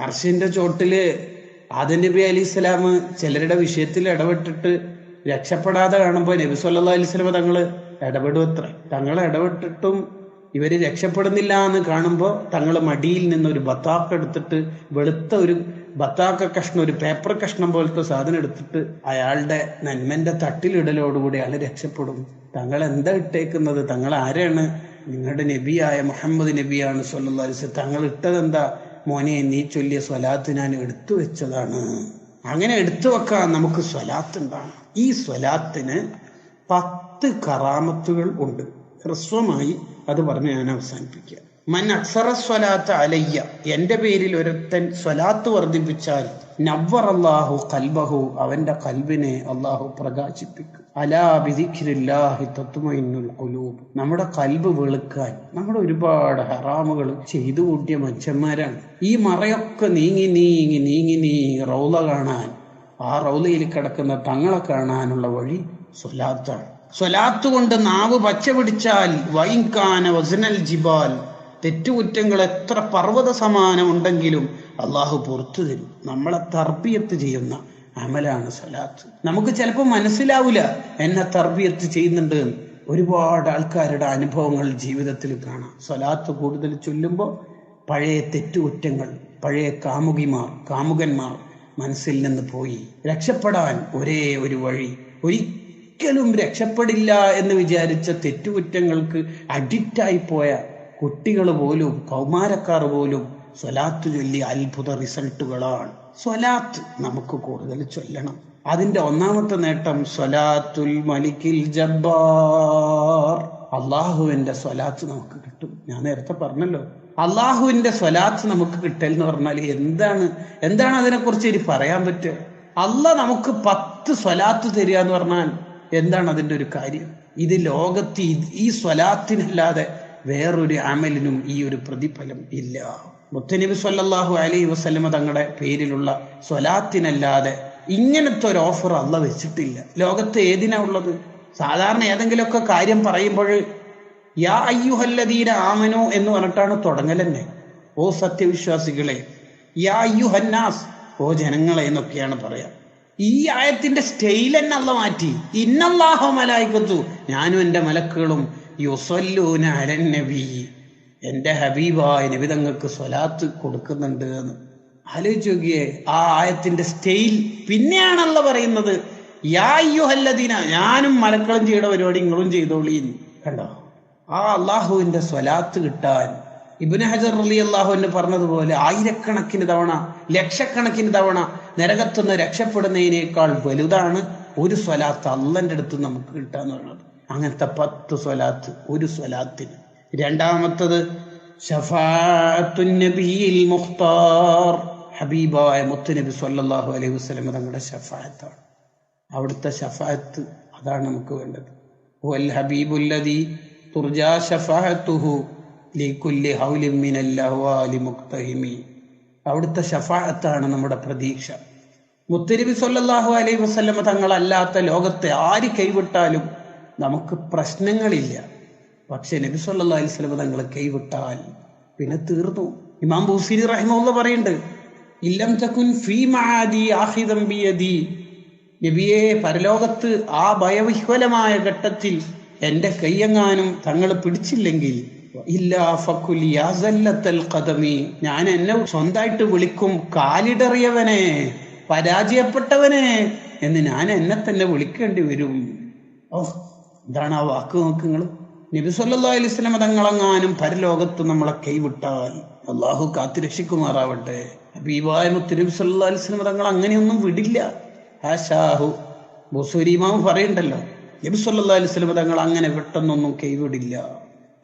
അർഷിന്റെ ചോട്ടിൽ ആദം നബി അലി ഇസ്ലാം ചിലരുടെ വിഷയത്തിൽ ഇടപെട്ടിട്ട് രക്ഷപ്പെടാതെ കാണുമ്പോൾ നബി സല്ലാ അലൈഹി തങ്ങൾ ഇടപെടും അത്ര. തങ്ങൾ ഇടപെട്ടിട്ടും ഇവർ രക്ഷപ്പെടുന്നില്ല എന്ന് കാണുമ്പോൾ തങ്ങൾ മടിയിൽ നിന്ന് ഒരു ബത്താക്ക എടുത്തിട്ട് വെളുത്ത ഒരു ബത്താക്ക കഷ്ണം ഒരു പേപ്പർ കഷ്ണം പോലത്തെ സാധനം എടുത്തിട്ട് അയാളുടെ നന്മന്റെ തട്ടിലിടലോടുകൂടി അയാൾ രക്ഷപ്പെടും. തങ്ങൾ എന്താ ഇട്ടേക്കുന്നത്? തങ്ങൾ ആരാണ്? നിങ്ങളുടെ നബിയായ മുഹമ്മദ് നബിയാണ് സല്ലു വസല്ലം. തങ്ങൾ ഇട്ടതെന്താ? മോനെ നീ ചൊല്ലിയ സ്വലാത്ത് ഞാൻ എടുത്തു വെച്ചതാണ്. അങ്ങനെ എടുത്തു വെക്കാൻ നമുക്ക് സ്വലാത്ത് ഉണ്ടാണ് ഈ സ്വലാത്തിന് പത്ത് കറാമത്തുകൾ ഉണ്ട്. ഹ്രസ്വമായി അത് പറഞ്ഞ് ഞാൻ അവസാനിപ്പിക്കുക. മൻ അക്സറ സ്വലാത്ത് അലയ്യ. എന്റെ പേരിൽ ഒരുത്തൻ സ്വലാത്ത് വർദ്ധിപ്പിച്ചാൽ നവ്വർ അള്ളാഹു കൽബഹു. അവന്റെ കൽബിനെ അള്ളാഹു പ്രകാശിപ്പിക്കും. നമ്മുടെ കൽബ് വെളുക്കാൻ. നമ്മുടെ ഒരുപാട് ഹറാമുകൾ ചെയ്തു കൂട്ടിയ മനുഷ്യന്മാരാണ്. ഈ മറയൊക്കെ നീങ്ങി നീങ്ങി നീങ്ങി നീങ്ങി റൗല കാണാൻ ആ റൗലയിൽ കിടക്കുന്ന തങ്ങളെ കാണാനുള്ള വഴി സ്വലാത്താണ്. സ്വലാത്ത് കൊണ്ട് നാവ് പച്ച പിടിച്ചാൽ വൈങ്കാന വസനൽ ജിബാൽ. തെറ്റുകുറ്റങ്ങൾ എത്ര പർവത സമാനം ഉണ്ടെങ്കിലും അള്ളാഹു പുറത്തു തരും. നമ്മളെ തർബിയത്ത് ചെയ്യുന്ന അമലാണ് സലാത്ത് നമുക്ക് ചിലപ്പോൾ മനസ്സിലാവില്ല എന്നെ തർബിയത്ത് ചെയ്യുന്നുണ്ട്. ഒരുപാട് ആൾക്കാരുടെ അനുഭവങ്ങൾ ജീവിതത്തിൽ കാണാം. സ്വലാത്ത് കൂടുതൽ ചൊല്ലുമ്പോൾ പഴയ തെറ്റുകുറ്റങ്ങൾ പഴയ കാമുകിമാർ കാമുകന്മാർ മനസ്സിൽ നിന്ന് പോയി. രക്ഷപ്പെടാൻ ഒരേ ഒരു വഴി. ഒരിക്കലും രക്ഷപ്പെടില്ല എന്ന് വിചാരിച്ച തെറ്റുകുറ്റങ്ങൾക്ക് അഡിക്റ്റായി പോയ കുട്ടികൾ പോലും കൗമാരക്കാർ പോലും സ്വലാത്ത് ചൊല്ലി അത്ഭുത റിസൾട്ടുകളാണ്. സ്വലാത്ത് നമുക്ക് കൂടുതൽ ചൊല്ലണം. അതിന്റെ ഒന്നാമത്തെ നേട്ടം സ്വലാത്തുൽ മലിക്കിൽ ജബ്ബാർ. അള്ളാഹുവിന്റെ സ്വലാത്ത് നമുക്ക് കിട്ടും. ഞാൻ നേരത്തെ പറഞ്ഞല്ലോ. അള്ളാഹുവിന്റെ സ്വലാത്ത് നമുക്ക് കിട്ടൽ എന്ന് പറഞ്ഞാൽ എന്താണ്? എന്താണ് അതിനെക്കുറിച്ച് ഇനി പറയാൻ പറ്റുക? അല്ല നമുക്ക് പത്ത് സ്വലാത്ത് തരിക എന്ന് പറഞ്ഞാൽ എന്താണ് അതിന്റെ ഒരു കാര്യം? ഇത് ലോകത്ത് ഈ സ്വലാത്തിനല്ലാതെ വേറൊരു അമലിനും ഈ ഒരു പ്രതിഫലം ഇല്ല. മുത്തനബി സല്ലാഹു അലൈ വസ്ലമ തങ്ങളുടെ പേരിലുള്ള സ്വലാത്തിനല്ലാതെ ഇങ്ങനത്തെ ഒരു ഓഫർ അല്ല വെച്ചിട്ടില്ല. ലോകത്ത് ഏതിനാ ഉള്ളത്? സാധാരണ ഏതെങ്കിലുമൊക്കെ കാര്യം പറയുമ്പോൾ യാ അയ്യുഹല്ലദീന ആമനു എന്ന് പറഞ്ഞിട്ടാണ് തുടങ്ങലെന്നെ ഓ സത്യവിശ്വാസികളെ യാ അയ്യുഹന്നാസ് ഓ ജനങ്ങളെ എന്നൊക്കെയാണ് പറയാ. ഈ ആയത്തിന്റെ സ്റ്റൈൽ തന്നെ അല്ല മാറ്റി. ഇന്നല്ലാഹോ മലായിക്കത്തു ഞാനും എന്റെ മലക്കുകളും യുസല്ലൂന അലൻ നബി. എന്റെ ഹബീബായ നബി തങ്ങൾക്ക് സ്വലാത്ത് കൊടുക്കുന്നുണ്ട് എന്ന്. ആലോചിച്ച് നോക്കിയേ ആ ആയത്തിന്റെ സ്റ്റൈൽ പിന്നെയാണല്ലോ പറയുന്നത്. യാ അയ്യുഹല്ലദീന ഞാനും മലക്കളും ചെയ്ത പരിപാടി നിങ്ങളും ചെയ്തോളി കണ്ടോ? ആ അള്ളാഹുവിന്റെ സ്വലാത്ത് കിട്ടാൻ ഇബിന് ഹജർ അലി അള്ളാഹുവിന് പറഞ്ഞതുപോലെ ആയിരക്കണക്കിന് തവണ ലക്ഷക്കണക്കിന് തവണ നരകത്തുനിന്ന് രക്ഷപ്പെടുന്നതിനേക്കാൾ വലുതാണ് ഒരു സ്വലാത്ത് അള്ളന്റെ അടുത്ത് നമുക്ക് കിട്ടാന്ന് പറയുന്നത് അങ്ങനത്തെ പത്ത് സ്വലാത്ത് ഒരു സ്വലാത്തിന്. രണ്ടാമത്തത് നബിയിൽ മുഖ്താർ. ഹബീബായ മുത്തുനബി സല്ലാഹു അലൈഹി വസല്ലം തങ്ങളുടെ ഷഫാഅത്താണ് അവിടുത്തെ ഷഫാഅത്ത് അതാണ് നമുക്ക് വേണ്ടത്. വൽ ഹബീബുല്ലദി തുർജാ ഷഫാഅത്തുഹു ലിക്കുല്ലി ഹൗലിൻ മിനൽ അഹ്വാലി മുക്തഹിമി അവിടുത്തെ ഷഫാഅത്താണ് നമ്മുടെ പ്രതീക്ഷ. മുത്തരിബി സല്ലാഹു അലൈഹി വസ്ലമ തങ്ങളല്ലാത്ത ലോകത്തെ ആര് കൈവിട്ടാലും നമുക്ക് പ്രശ്നങ്ങളില്ല. പക്ഷെ നബി സല്ലാ അലൈഹി വസല്ലമ തങ്ങളെ കൈവിട്ടാൽ പിന്നെ തീർന്നു. ഇമാം ബൂസിരി റഹിമുള്ള പറയുന്നുണ്ട് ഇല്ലം തകുൻ ഫീ നബിയെ പരലോകത്ത് ആ ഭയവിഹ്വലമായ ഘട്ടത്തിൽ എന്റെ കയ്യെങ്ങാനും തങ്ങൾ പിടിച്ചില്ലെങ്കിൽ ഞാൻ എന്നെ സ്വന്തമായിട്ട് വിളിക്കും കാലിടറിയവനെ പരാജയപ്പെട്ടവനെ എന്ന് ഞാൻ എന്നെ തന്നെ വിളിക്കേണ്ടി വരും. ഓ എന്താണ് ആ വാക്ക് നോക്ക് നബി സല്ലല്ലാഹു അലൈഹി വസല്ലം തങ്ങളെങ്ങാനും പരലോകത്ത് നമ്മളെ കൈവിട്ടാൽ അള്ളാഹു കാത്തുരക്ഷിക്കുമാറാവട്ടെ. ഹബീബായ മുത്തുനബി സല്ലല്ലാഹു അലൈഹി വസല്ലം തങ്ങൾ അങ്ങനെയൊന്നും വിടില്ല. ഹാഷാഹു ബുസൂരിമാവ് പറയണ്ടല്ലോ. നബി അലൈഹി വസല്ലം തങ്ങൾ അങ്ങനെ പെട്ടെന്നൊന്നും കൈവിടില്ല.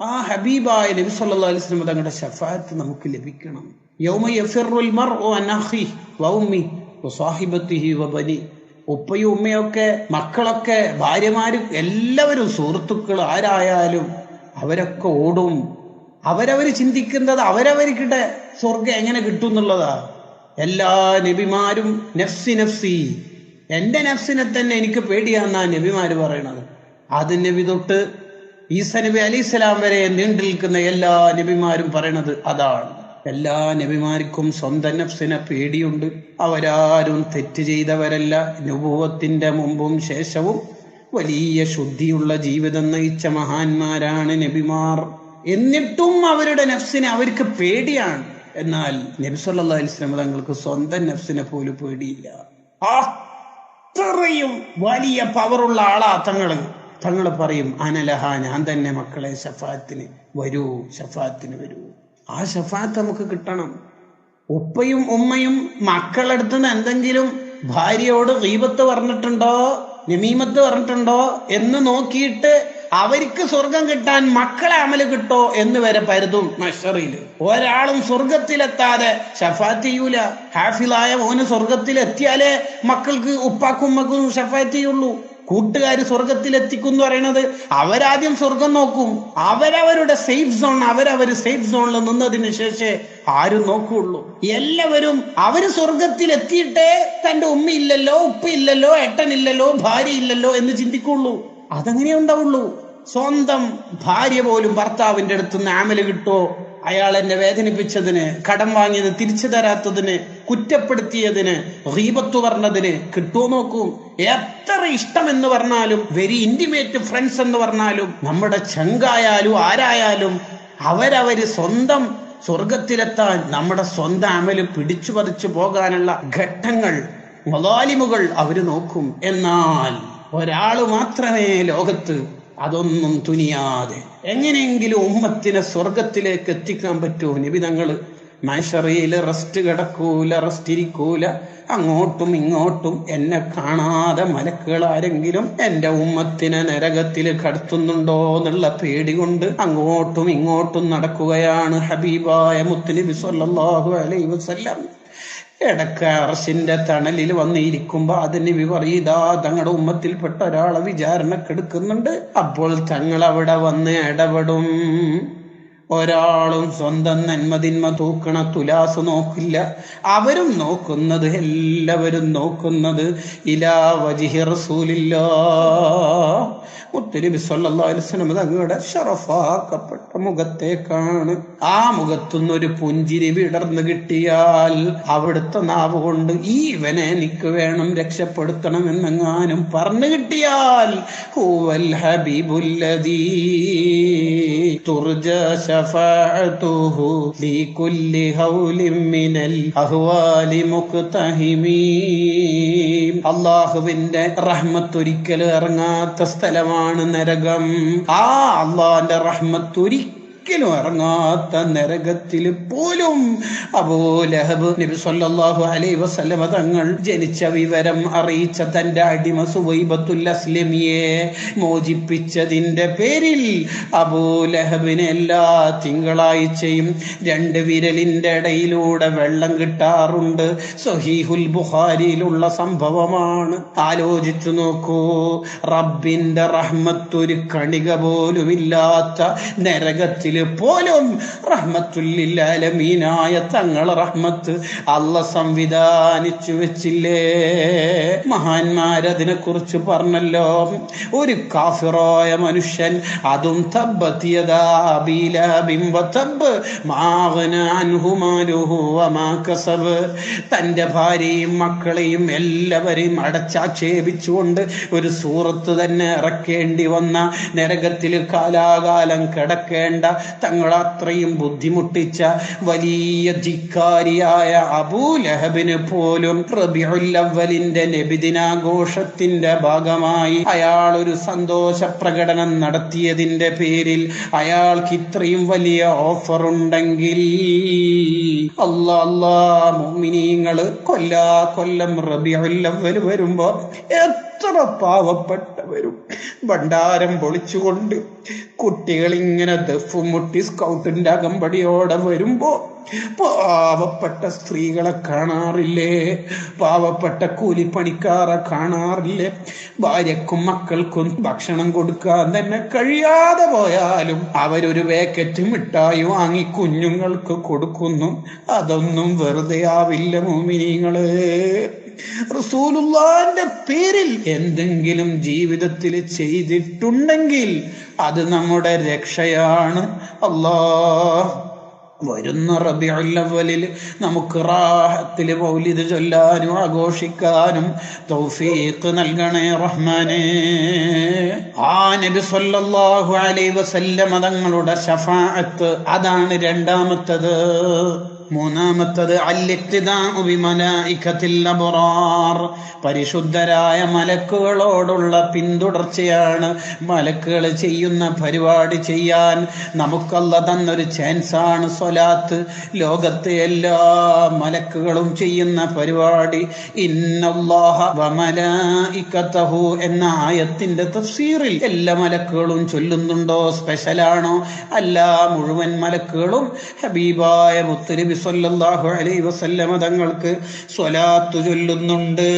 ആ ഹബീബായ നബി അലൈഹി വസല്ലം തങ്ങളുടെ ഷഫാത്ത് നമുക്ക് ലഭിക്കണം. യൗമ യഫിറുൽ അൻ അഖിഹി വ ഉമ്മി വ സാഹിബത്തിഹി വ ബനി. ഉപ്പയും ഉമ്മയൊക്കെ മക്കളൊക്കെ ഭാര്യമാരും എല്ലാവരും സുഹൃത്തുക്കൾ ആരായാലും അവരൊക്കെ ഓടും. അവരവർ ചിന്തിക്കുന്നത് അവരവർക്കിടെ സ്വർഗം എങ്ങനെ കിട്ടും എന്നുള്ളതാ എല്ലാ നബിമാരും നഫ്സി നഫ്സി. എന്റെ നഫ്സിനെ തന്നെ എനിക്ക് പേടിയാന്നാ നബിമാര് പറയണത്. അത് നബി തൊട്ട് ഈസ നബി അലി വരെ നീണ്ടു നിൽക്കുന്ന എല്ലാ നബിമാരും പറയണത് അതാണ്. എല്ലാ നബിമാർക്കും സ്വന്തം നഫ്സിനെ പേടിയുണ്ട്. അവരാരും തെറ്റ് ചെയ്തവരല്ല. നുപൂവത്തിന്റെ മുമ്പും ശേഷവും വലിയ ശുദ്ധിയുള്ള ജീവിതം നയിച്ച മഹാന്മാരാണ് നബിമാർ. എന്നിട്ടും അവരുടെ നഫ്സിനെ അവർക്ക് പേടിയാണ്. എന്നാൽ നബി വസല്ലം തങ്ങൾക്ക് സ്വന്തം നഫ്സിനെ പോലും പേടിയില്ല. അത്രയും വലിയ പവറുള്ള ആളാ തങ്ങൾ. തങ്ങൾ പറയും അനലഹ ഞാൻ തന്നെ മക്കളെ ഷഫാത്തിന് വരൂ ഷഫാത്തിന് വരൂ. ആ ഷഫാത്ത് നമുക്ക് കിട്ടണം. ഉപ്പയും ഉമ്മയും മക്കളടുത്ത് നിന്ന് എന്തെങ്കിലും ഭാര്യയോട് ദീപത്ത് പറഞ്ഞിട്ടുണ്ടോ? നമീമത്ത് പറഞ്ഞിട്ടുണ്ടോ? എന്ന് നോക്കിയിട്ട് അവർക്ക് സ്വർഗം കിട്ടാൻ മക്കളെ അമൽ കിട്ടോ എന്ന് വരെ പരുതും നഷറിയിൽ ഒരാളും സ്വർഗത്തിലെത്താതെ ഷഫാത്ത് ചെയ്യൂല. ഹാഫിലായ മോന് സ്വർഗത്തിലെത്തിയാലേ മക്കൾക്ക് ഉപ്പാക്കും ഉമ്മക്കും ഷഫാത്ത് ചെയ്യുള്ളൂ. കൂട്ടുകാർ എന്ന് പറയുന്നത് അവരാദ്യം സ്വർഗം നോക്കും. അവരവരുടെ സേഫ് സോൺ അവരവര് സേഫ് സോണിൽ നിന്നതിന് ശേഷേ ആരും നോക്കുള്ളൂ. എല്ലാവരും അവർ സ്വർഗത്തിൽ എത്തിയിട്ടേ തന്റെ ഉമ്മ ഇല്ലല്ലോ ഉപ്പ ഇല്ലല്ലോ ഏട്ടനില്ലല്ലോ ഭാര്യ ഇല്ലല്ലോ എന്ന് ചിന്തിക്കുള്ളൂ. അതങ്ങനെ ഉണ്ടാവുള്ളൂ. സ്വന്തം ഭാര്യ പോലും ഭർത്താവിന്റെ അടുത്ത് നിന്ന് ആമൽ കിട്ടോ? അയാൾ എന്നെ വേദനിപ്പിച്ചതിന് കടം വാങ്ങിയത് തിരിച്ചു തരാത്തതിന് കുറ്റപ്പെടുത്തിയതിന് റീപത്ത് പറഞ്ഞതിന് കിട്ടുമോ നോക്കൂ. എത്ര ഇഷ്ടം എന്ന് പറഞ്ഞാലും വെരി ഇന്റിമേറ്റ് ഫ്രണ്ട്സ് എന്ന് പറഞ്ഞാലും നമ്മുടെ ചങ്കായാലും ആരായാലും അവരവര് സ്വന്തം സ്വർഗത്തിലെത്താൻ നമ്മുടെ സ്വന്തം അമൽ പിടിച്ചു പറിച്ചു പോകാനുള്ള ഘട്ടങ്ങൾ മൊതാലിമുകൾ അവർ നോക്കും. എന്നാൽ ഒരാൾ മാത്രമേ ലോകത്ത് അതൊന്നും തുനിയാതെ എങ്ങനെയെങ്കിലും ഉമ്മത്തിനെ സ്വർഗത്തിലേക്ക് എത്തിക്കാൻ പറ്റുമോ? നബി തങ്ങൾ മൈഷറിയിൽ റെസ്റ്റ് കിടക്കൂല റെസ്റ്റ് ഇരിക്കൂല. അങ്ങോട്ടും ഇങ്ങോട്ടും എന്നെ കാണാതെ മലക്കുകൾ ആരെങ്കിലും എന്റെ ഉമ്മത്തിനെ നരകത്തിൽ കടത്തുന്നുണ്ടോ എന്നുള്ള പേടി കൊണ്ട് അങ്ങോട്ടും ഇങ്ങോട്ടും നടക്കുകയാണ് ഹബീബായ മുത്തലിബി സല്ലാഹു അലൈഹി വസല്ലം. ഇടയ്ക്ക് അറസിന്റെ തണലിൽ വന്നിരിക്കുമ്പോ അതിന് വിപരീതാ തങ്ങളുടെ ഉമ്മത്തിൽപ്പെട്ട ഒരാളെ വിചാരണക്കെടുക്കുന്നുണ്ട്. അപ്പോൾ തങ്ങൾ അവിടെ വന്ന് ഇടപെടും. ഒരാളും സ്വന്തം നന്മതിന്മ തൂക്കണ തുലാസ് നോക്കില്ല. അവരും നോക്കുന്നത് എല്ലാവരും നോക്കുന്നത് ഇലാ വജിഹി റസൂലില്ലാ. സല്ലല്ലാഹു അലൈഹി വസല്ലം തങ്ങളുടെ ഷറഫാക്കപ്പെട്ട മുഖത്തേക്കാണ്. ആ മുഖത്തുനിന്ന് ഒരു പുഞ്ചിരി വിടർന്നു കിട്ടിയാൽ അവിടുത്തെ നാവ് കൊണ്ട് ഈ ഇവനെ എനിക്ക് വേണം രക്ഷപ്പെടുത്തണം എന്നെങ്ങാനും പറഞ്ഞു കിട്ടിയാൽ ഹുവൽ ഹബീബുല്ലദീ തുർജ ശഫഅതുഹു ലീ കുല്ലി മിനൽ അഹ്വാലി മുക്തഹിമീൻ അള്ളാഹുവിന്റെ റഹ്മത്ത് ഒരിക്കലും ഇറങ്ങാത്ത സ്ഥലമാണ് നരകം. ആ അള്ളാന്റെ റഹ്മത്ത് ഒരിക്കലും ഇറങ്ങാത്ത നരകത്തിൽ പോലും അബൂലഹബ് നബി സല്ലല്ലാഹു അലൈഹി വസല്ലമ തങ്ങൾ ജനിച്ച വിവരം അറിയിച്ച തന്റെ അടിമ സുവൈബത്തുൽ അസ്ലമിയെ മോചിപ്പിച്ചതിന്റെ പേരിൽ അബോലഹബിന് എല്ലാ തിങ്കളാഴ്ചയും രണ്ട് വിരലിന്റെ ഇടയിലൂടെ വെള്ളം കിട്ടാറുണ്ട്. സഹീഹുൽ ബുഖാരിയിലുള്ള സംഭവമാണ്. ആലോചിച്ചു നോക്കൂ. റബ്ബിന്റെ റഹ്മത്തൊരു കണിക പോലുമില്ലാത്ത നരകത്തിൽ പോലും റഹ്മത്തുല്ലാലമീനായ തങ്ങൾ റഹ്മത്ത് അല്ല സംവിധാനിച്ചു വെച്ചില്ലേ? മഹാന്മാരതിനെ കുറിച്ച് പറഞ്ഞല്ലോ. ഒരു കാഫിറോയ മനുഷ്യൻ അതും തന്റെ ഭാര്യയും മക്കളെയും എല്ലാവരെയും അടച്ചാക്ഷേപിച്ചുകൊണ്ട് ഒരു സൂറത്ത് തന്നെ ഇറക്കേണ്ടി വന്ന നരകത്തിൽ കാലാകാലം കിടക്കേണ്ട തങ്ങൾ അത്രയും ബുദ്ധിമുട്ടിച്ച വലിയ ധിക്കാരിയായ അബൂലഹബിന് പോലും റബിഉല്ലവലിന്റെ നബിദിനാഘോഷത്തിന്റെ ഭാഗമായി അയാൾ ഒരു സന്തോഷ പ്രകടനം നടത്തിയതിന്റെ പേരിൽ അയാൾക്ക് ഇത്രയും വലിയ ഓഫർ ഉണ്ടെങ്കിൽ അല്ലാ കൊല്ലാ കൊല്ലം റബിഉല്ലവൽ വരുമ്പോ എത്ര പാവപ്പെട്ടവരും ഭണ്ഡാരം പൊളിച്ചുകൊണ്ട് കുട്ടികൾ ഇങ്ങനെ ദഫ് മുട്ടി സ്കൗട്ടിന്റെ അകമ്പടിയോടെ വരുമ്പോ പാവപ്പെട്ട സ്ത്രീകളെ കാണാറില്ലേ? പാവപ്പെട്ട കൂലിപ്പണിക്കാരെ കാണാറില്ലേ? ഭാര്യക്കും മക്കൾക്കും ഭക്ഷണം കൊടുക്കാൻ തന്നെ കഴിയാതെ പോയാലും അവരൊരു വേക്കറ്റ് മിഠായി വാങ്ങി കുഞ്ഞുങ്ങൾക്ക് കൊടുക്കുന്നു. അതൊന്നും വെറുതെ ആവില്ല മോമിനിങ്ങൾ. റസൂലുള്ളാന്റെ പേരിൽ എന്തെങ്കിലും ജീവിതത്തിൽ ചെയ്തിട്ടുണ്ടെങ്കിൽ അത് നമ്മുടെ രക്ഷയാണ്. അല്ലാ വരുന്ന റബിയുല്ലവലിൽ നമുക്ക് റാഹത്തിൽ മൗലിദ് ചൊല്ലാനും ആഘോഷിക്കാനും തൗഫീഖ് നൽകണേ റഹ്മാനെ. ആ നബി സല്ലല്ലാഹു അലൈഹി വസല്ലമ തങ്ങളുടെ ഷഫാഅത്ത് അതാണ് രണ്ടാമത്തത്. മൂന്നാമത്തത് പരിശുദ്ധരായ മലക്കുകളോടുള്ള പിന്തുടർച്ചയാണ് മലക്കുകൾ ചെയ്യുന്ന പരിപാടി ചെയ്യാൻ നമുക്കല്ല തന്നൊരു ചാൻസാണ് സ്വലാത്ത്. ലോകത്തെ എല്ലാ മലക്കുകളും ചെയ്യുന്ന പരിപാടി ഇന്നല്ലാഹു എന്ന ആയത്തിന്റെ തഫ്സീറിൽ എല്ലാ മലക്കുകളും ചൊല്ലുന്നുണ്ടോ? സ്പെഷ്യലാണോ? അല്ല മുഴുവൻ മലക്കുകളും ഹബീബായ സല്ലല്ലാഹു അലൈഹി വസല്ലമ തങ്ങൾക്ക് സ്വലാത്തു ചൊല്ലുന്നുണ്ട്.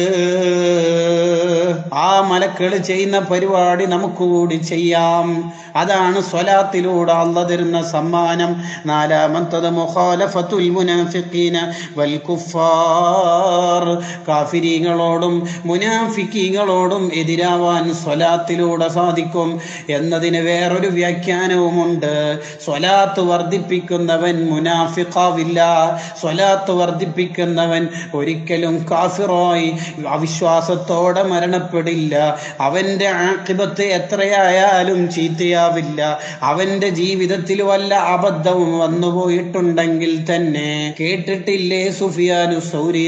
ആ മലക്കൾ ചെയ്യുന്ന പരിപാടി നമുക്ക് കൂടി ചെയ്യാം. അതാണ് സ്വലാത്തിലൂടെ അള്ള തരുന്ന സമ്മാനം. നാലാമത്തത് മുഖാലഫത്തുൽ മുനാഫിഖീന വൽ കുഫാർ. കാഫിരീങ്ങളോടും മുനാഫിക്കീങ്ങളോടും എതിരാവാൻ സ്വലാത്തിലൂടെ സാധിക്കും എന്നതിന് വേറൊരു വ്യാഖ്യാനവുമുണ്ട്. സ്വലാത്ത് വർദ്ധിപ്പിക്കുന്നവൻ മുനാഫിഖാവില്ല. സ്വലാത്ത് വർദ്ധിപ്പിക്കുന്നവൻ ഒരിക്കലും കാഫിറോയി അവിശ്വാസത്തോടെ മരണപ്പെടില്ല അവന്റെ ആക്കിബത്ത് എത്രയായാലും ചീത്തയാവില്ല. അവന്റെ ജീവിതത്തിൽ വല്ല അബദ്ധവും വന്നുപോയിട്ടുണ്ടെങ്കിൽ തന്നെ കേട്ടിട്ടില്ലേ സുഫിയാനു സൗരി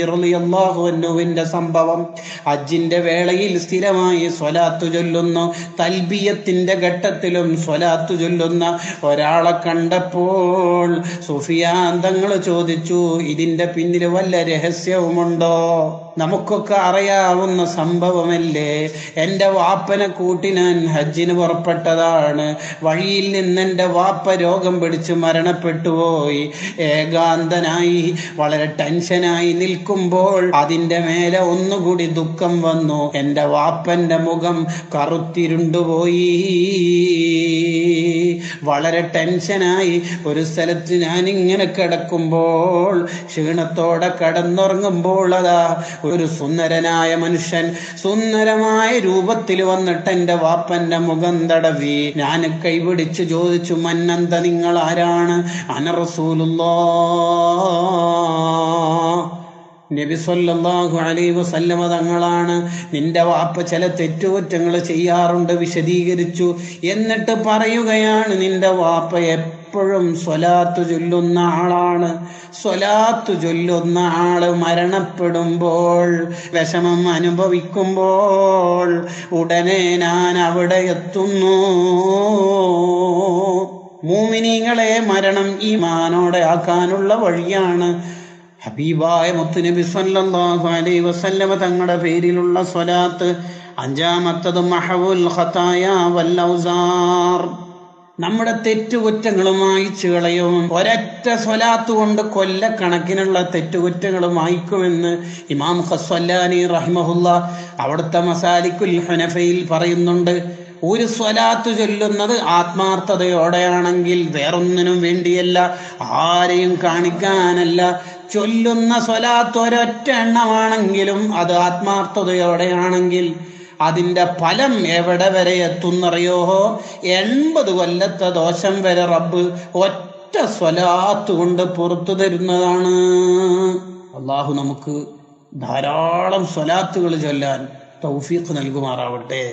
സംഭവം? ഹജ്ജിന്റെ വേളയിൽ സ്ഥിരമായി സ്വലാത്തു ചൊല്ലുന്നു. തൽബിയത്തിന്റെ ഘട്ടത്തിലും സ്വലാത്തു ചൊല്ലുന്ന ഒരാളെ കണ്ടപ്പോൾ സുഫിയാൻ തങ്ങൾ ചോദിച്ചു ഇതിന്റെ പിന്നിൽ വല്ല രഹസ്യവുമുണ്ടോ? നമുക്കൊക്കെ അറിയാവുന്ന സംഭവമല്ലേ? എന്റെ വാപ്പനെ കൂട്ടി ഞാൻ ഹജ്ജിന് പുറപ്പെട്ടതാണ്. വഴിയിൽ നിന്ന് എന്റെ വാപ്പ രോഗം പിടിച്ച് മരണപ്പെട്ടുപോയി ഏകാന്തനായി വളരെ ടെൻഷനായി നിൽക്കുമ്പോൾ അതിന്റെ മേലെ ഒന്നുകൂടി ദുഃഖം വന്നു. എന്റെ വാപ്പന്റെ മുഖം കറുത്തിരുണ്ടുപോയി. വളരെ ടെൻഷനായി ഒരു സ്ഥലത്ത് ഞാൻ ഇങ്ങനെ കിടക്കുമ്പോൾ ക്ഷീണത്തോടെ കിടന്നുറങ്ങുമ്പോൾ അതാ ഒരു സുന്ദരനായ മനുഷ്യൻ സുന്ദരമായ രൂപത്തിൽ വന്നിട്ട് എന്റെ വാപ്പന്റെ മുഖം തടവി. ഞാൻ കൈപിടിച്ച് ചോദിച്ചു മന്നന്ത നിങ്ങൾ ആരാണ്? അനറസൂലുള്ളോ നബി സല്ലല്ലാഹു അലൈഹി വസല്ലമ തങ്ങളാണ്. നിന്റെ വാപ്പ ചില തെറ്റുകുറ്റങ്ങൾ ചെയ്യാറുണ്ട് വിശദീകരിച്ചു എന്നിട്ട് പറയുകയാണ് നിന്റെ വാപ്പ എപ്പോഴും സ്വലാത്ത് ചൊല്ലുന്ന ആളാണ്. സ്വലാത്ത് ചൊല്ലുന്ന ആൾ മരണപ്പെടുമ്പോൾ വിഷമം അനുഭവിക്കുമ്പോൾ ഉടനെ ഞാൻ അവിടെ എത്തുന്നു. മൂമിനീങ്ങളെ മരണം ഈ മാനോടെ ആക്കാനുള്ള വഴിയാണ്. ഹബീബായ മുത്തുനബി സല്ലല്ലാഹു അലൈഹി വസല്ലമ തങ്ങളുടെ പേരിലുള്ള സ്വലാത്ത്. അഞ്ചാമത്തത് മഹവുൽ ഖതായ വൽ ഔസാർ. നമ്മുടെ തെറ്റുകുറ്റങ്ങളുമായി കളയും ഒരറ്റ സ്വലാത്ത് കൊണ്ട് കൊല്ലക്കണക്കിനുള്ള തെറ്റുകുറ്റങ്ങൾ മായ്ക്കുമെന്ന് ഇമാം ഹസ്വല്ലാനി റഹിമഹുല്ല അവിടുത്തെ മസാലിക്കുൽ ഹനഫയിൽ പറയുന്നുണ്ട്. ഒരു സ്വലാത്ത് ചൊല്ലുന്നത് ആത്മാർത്ഥതയോടെയാണെങ്കിൽ വേറൊന്നിനും വേണ്ടിയല്ല ആരെയും കാണിക്കാനല്ല. ചൊല്ലുന്ന സ്വലാത്ത് ഒരൊറ്റ എണ്ണമാണെങ്കിലും അത് ആത്മാർത്ഥതയോടെയാണെങ്കിൽ അതിന്റെ ഫലം എവിടെ വരെ എത്തുന്നറിയോ? എൺപത് കൊല്ലത്തെ ദോഷം വരെ റബ്ബ് ഒറ്റ സ്വലാത്ത് കൊണ്ട് പുറത്തു തരുന്നതാണ്. അള്ളാഹു നമുക്ക് ധാരാളം സ്വലാത്തുകൾ ചൊല്ലാൻ തൗഫീഖ് നൽകുമാറാവട്ടെ.